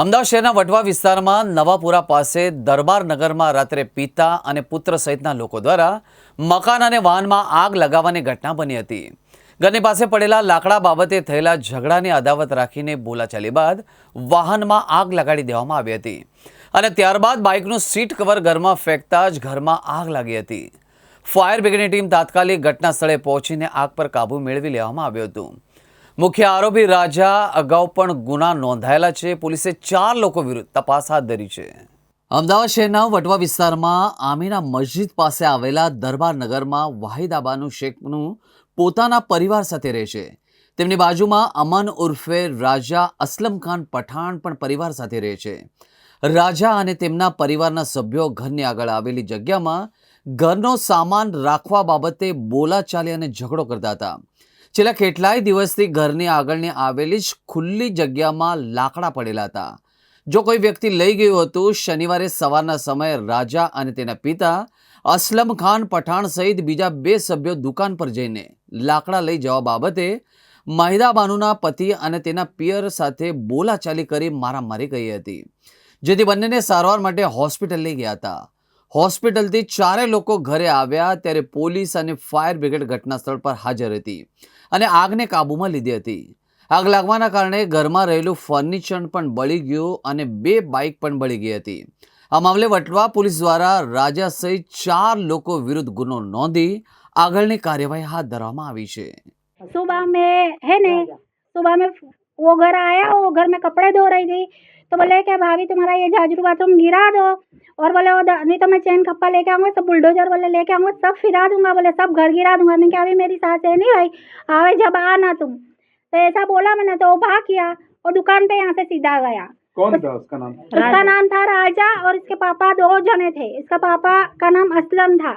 અમદાવાદ શહેરના વટવા વિસ્તારમાં નવાપુરા પાસે દરબાર નગરમાં રાત્રે પિતા અને પુત્ર સહિતના લોકો દ્વારા મકાન અને વાહનમાં આગ લગાવવાની ઘટના બની હતી. ઘરની પાસે પડેલા લાકડા બાબતે થયેલા ઝઘડાની અદાવત રાખીને બોલાચાલી બાદ વાહનમાં આગ લગાડી દેવામાં આવી હતી અને ત્યારબાદ બાઇકનું સીટ કવર ઘરમાં ફેંકતા જ ઘરમાં આગ લાગી હતી. ફાયર બ્રિગેડની ટીમ તાત્કાલિક ઘટના સ્થળે પહોંચીને આગ પર કાબૂ મેળવી લેવામાં આવ્યો હતો. મુખ્ય આરોપી રાજા અગાઉ પણ ગુના નોંધાયેલા છે. પોલીસે ચાર લોકો વિરુદ્ધ તપાસ હાથ ધરી છે. અમદાવાદ શહેરના વટવા વિસ્તારમાં આમીના મસ્જિદ પાસે આવેલા દરબાર નગરમાં વાહિદાબાનું શેખનું પોતાના પરિવાર સાથે રહે છે. તેમની બાજુમાં અમન ઉર્ફે રાજા અસલમ ખાન પઠાણ પણ પરિવાર સાથે રહે છે. રાજા અને તેમના પરિવારના સભ્યો ઘરની આગળ આવેલી જગ્યામાં ઘરનો સામાન રાખવા બાબતે બોલાચાલી અને ઝઘડો કરતા હતા. છેલ્લા કેટલાય દિવસથી ઘરની આગળની આવેલી જ ખુલ્લી જગ્યામાં લાકડા પડેલા હતા. જો કોઈ વ્યક્તિ લઈ ગયું હતું, શનિવારે સવારના સમયે રાજા અને તેના પિતા અસલમ ખાન પઠાણ સહિત બીજા બે સભ્યો દુકાન પર જઈને લાકડા લઈ જવા બાબતે માહિદા બાનુના પતિ અને તેના પિયર સાથે બોલાચાલી કરી મારામારી કરી હતી, જેથી બંનેને સારવાર માટે હોસ્પિટલ લઈ ગયા હતા. હોસ્પિટલથી ચારે લોકો ઘરે આવ્યા ત્યારે પોલીસ અને ફાયર બ્રિગેડ ઘટના સ્થળ પર હાજર હતી અને આગને કાબૂમાં લીધી હતી આગ લાગવાના કારણે ઘરમાં રહેલું ફર્નિચર પણ બળી ગયું અને બે બાઇક પણ બળી ગઈ હતી આ મામલે વટવા પોલીસ દ્વારા રાજા સહિત ચાર લોકો વિરુદ્ધ ગુનો નોંધી આગળની કાર્યવાહી હાથ ધરવામાં આવી છે सुबह में है ने सुबह में वो घर आया वो घर में कपड़े धो रही थी तो बोले कि भाभी तुम्हारा ये झाजरू बाथरूम गिरा दो और बोले वो नहीं तो मैं चैन खप्पा लेके आऊँगा सब बुलडोजर वाले लेके आऊँगा सब फिरा दूँगा बोले सब घर गिरा दूँगा। मैं क्या अभी मेरी सास है नहीं भाई आवे जब आना तुम। तो ऐसा बोला मैंने तो वो भाग किया और दुकान पे यहाँ से सीधा गया। कौन था उसका नाम? उसका नाम था राजा और इसके पापा दो जने थे। इसका पापा का नाम असलम था।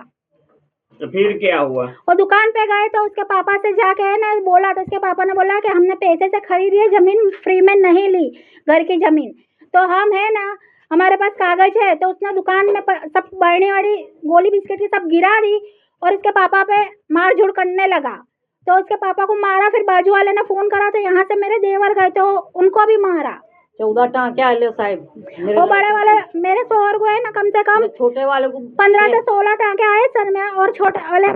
तो फिर क्या हुआ? वो दुकान पे गए तो उसके पापा से जाके है ना बोला तो उसके पापा ने बोला कि हमने पैसे से खरीदी है ज़मीन फ्री में नहीं ली घर की ज़मीन। तो हम है ना हमारे पास कागज़ है तो उसने दुकान में सब बरनी वाली गोली बिस्किट की सब गिरा दी और उसके पापा पे मार झूड़ करने लगा। तो उसके पापा को मारा फिर बाजू वाले ने फ़ोन करा तो यहाँ से मेरे देवर गए तो उनको भी मारा। चौदह टाँके आए साहब वो बड़े वाले मेरे शोहर को है ना कम से कम छोटे वाले को पंद्रह से सोलह टांके आए सर में और छोटे वाले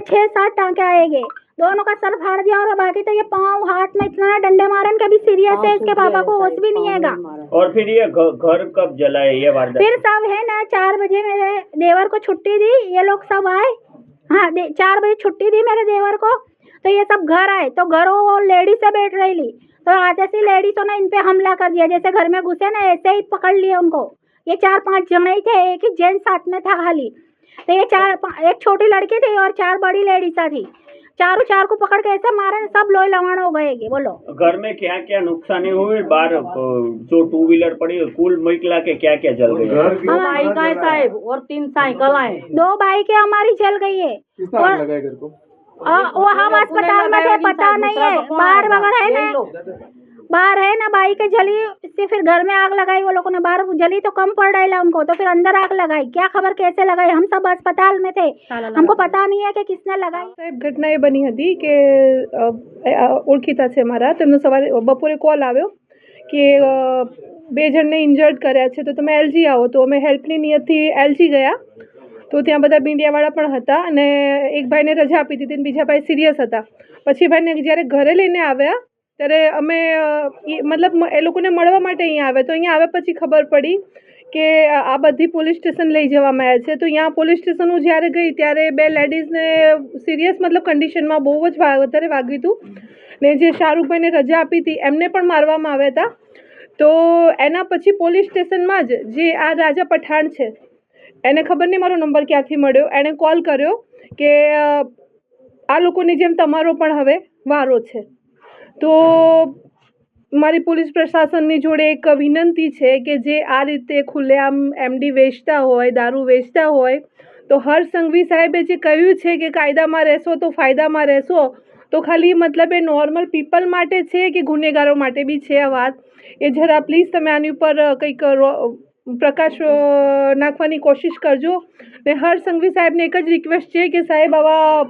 छह सात टांके आएँगे। दोनों का सर फाड़ दिया और बाकी तो ये पाँव हाथ में इतना डंडे मारन के भी सीरियस है इसके पापा को होश भी नहीं हैगा। और फिर ये घर कब जला है ये वारदात? फिर सब है ना चार बजे मेरे देवर को छुट्टी दी ये लोग सब आए। हाँ चार बजे छुट्टी दी मेरे देवर को तो ये सब घर आए तो घर वो लेडीज़ से बैठ रही ली तो आते से लेडीजों ने इन पे हमला कर दिया जैसे घर में घुसे ना ऐसे ही पकड़ लिए उनको। ये चार पाँच जने ही थे एक ही जेंट्स साथ में था खाली। तो ये चार एक छोटी लड़की थी और चार बड़ी लेडीसा थी। चारों चार को पकड़ के ऐसे मारे सब लोहे लवाण हो गए बोलो। घर में क्या क्या नुकसानी हुई? बार जो टू व्हीलर पड़ी कुल मिला के क्या क्या जल गई? घर बाइक आए साहब और तीन साइकिल आए दो बाइकें हमारी जल गई है। किसने घर को? वो हम अस्पताल में थे पता नहीं है बाहर वगैरह है ना? बाहर है ना बाइक जली इससे फिर घर में आग लगाई वो लोगों ने बाहर जली तो कम पड़ रहा उनको तो फिर अंदर आग लगाई क्या खबर कैसे लगाई हम सब अस्पताल में थे हमको पता नहीं है कि किसने लगाई સાહેબ ઘટના એ બની હતી કે અ, અ, ઓળખીતા છે મારા તેમનો સવારે બપોરે કોલ આવ્યો કે અ, બે જણને ઇન્જર્ડ કર્યા છે તો તમે એલજી આવો તો અમે હેલ્પની નિયતથી એલજી ગયા તો ત્યાં બધા મીડિયાવાળા પણ હતા અને એક ભાઈને રજા આપી દીધી અને બીજા ભાઈ સિરિયસ હતા પછી ભાઈને જ્યારે ઘરે લઈને આવ્યા ત્યારે અમે મતલબ એ લોકોને મળવા માટે અહીંયા આવ્યા. તો અહીંયા આવ્યા પછી ખબર પડી કે આ આ બધી પોલીસ સ્ટેશન લઈ જવામાં આવ્યા છે. તો ત્યાં પોલીસ સ્ટેશન હું જ્યારે ગઈ ત્યારે બે લેડીઝને સિરિયસ મતલબ કન્ડિશનમાં બહુ જ વધારે વાગ્યું હતું. ને જે શાહરૂખભાઈને રજા આપી હતી, એમને પણ મારવામાં આવ્યા હતા. તો એના પછી પોલીસ સ્ટેશનમાં જ જે આ રાજા પઠાણ છે, એને ખબર નહીં મારો નંબર ક્યાંથી મળ્યો, એણે કોલ કર્યો કે આ લોકોની જેમ તમારો પણ હવે વારો છે. તો મારી પોલીસ પ્રશાસનની જોડે એક વિનંતી છે કે જે આ રીતે ખુલ્લેઆમ એમડી વેચતા હોય, દારૂ વેચતા હોય, તો હર સંઘવી સાહેબે જે કહ્યું છે કે કાયદામાં રહેશો તો ફાયદામાં રહેશો, તો ખાલી મતલબ એ નોર્મલ પીપલ માટે છે કે ગુનેગારો માટે બી છે આ વાત? એ જરા પ્લીઝ તમે આની ઉપર કંઈક પ્રકાશ નાખવાની કોશિશ કરજો. ને હર સંઘવી સાહેબને એક જ રિક્વેસ્ટ છે કે સાહેબ આવા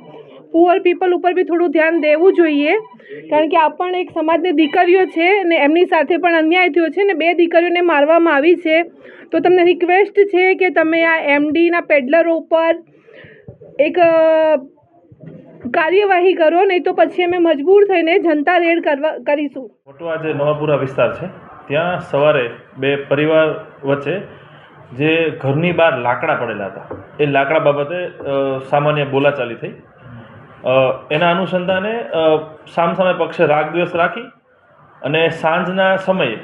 પુઅર પીપલ ઉપર બી થોડું ધ્યાન દેવું જોઈએ. કારણ કે આ પણ એક સમાજની દીકરીઓ છે અને એમની સાથે પણ અન્યાય થયો છે ને બે દીકરીઓને મારવામાં આવી છે. તો તમને રિક્વેસ્ટ છે કે તમે આ એમડીના પેડલરો ઉપર એક કાર્યવાહી કરો, નહીં તો પછી અમે મજબૂર થઈને જનતા રેડ કરવા, કરીશું. મોટવા જે નવાપુરા વિસ્તાર છે. ત્યાં સવારે બે પરિવાર વચ્ચે જે ઘરની બહાર લાકડા પડેલા હતા. એ લાકડા બાબતે સામાન્ય બોલાચાલી થઈ. એના અનુસંધાને સામસામે પક્ષે રાગદ્વેષ રાખી અને સાંજના સમયે,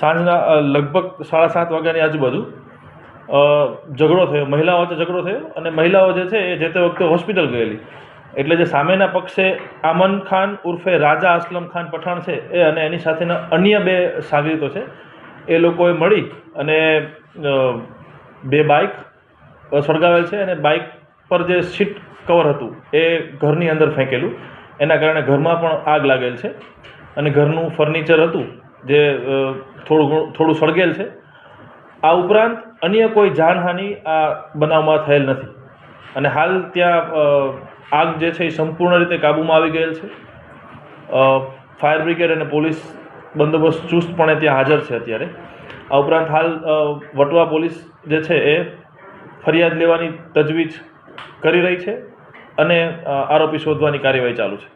સાંજના લગભગ સાડા સાત વાગ્યાની આજુબાજુ ઝઘડો થયો, મહિલાઓ વચ્ચે ઝઘડો થયો અને મહિલાઓ જે છે એ જે તે વખતે હોસ્પિટલ ગયેલી. એટલે જે સામેના પક્ષે આમન ખાન ઉર્ફે રાજા અસલમ ખાન પઠાણ છે એ અને એની સાથેના અન્ય બે સાગરીતો છે, એ લોકોએ મળી અને બે બાઇક સળગાવેલ છે અને બાઇક પર જે સીટ કવર હતું એ ઘરની અંદર ફેંકેલું. એના કારણે ઘરમાં પણ આગ લાગેલ છે અને ઘરનું ફર્નિચર હતું જે થોડું થોડું સળગેલ છે. આ ઉપરાંત અન્ય કોઈ જાનહાનિ આ બનાવમાં થયેલ નથી. અને હાલ ત્યાં આગ જે છે એ સંપૂર્ણ રીતે કાબૂમાં આવી ગયેલ છે. ફાયર બ્રિગેડ અને પોલીસ બંદોબસ્ત ચુસ્તપણે ત્યાં હાજર છે અત્યારે. આ ઉપરાંત હાલ વટવા પોલીસ જે છે એ ફરિયાદ લેવાની તજવીજ કરી રહી છે. અને આરોપી શોધવાની કાર્યવાહી ચાલુ છે.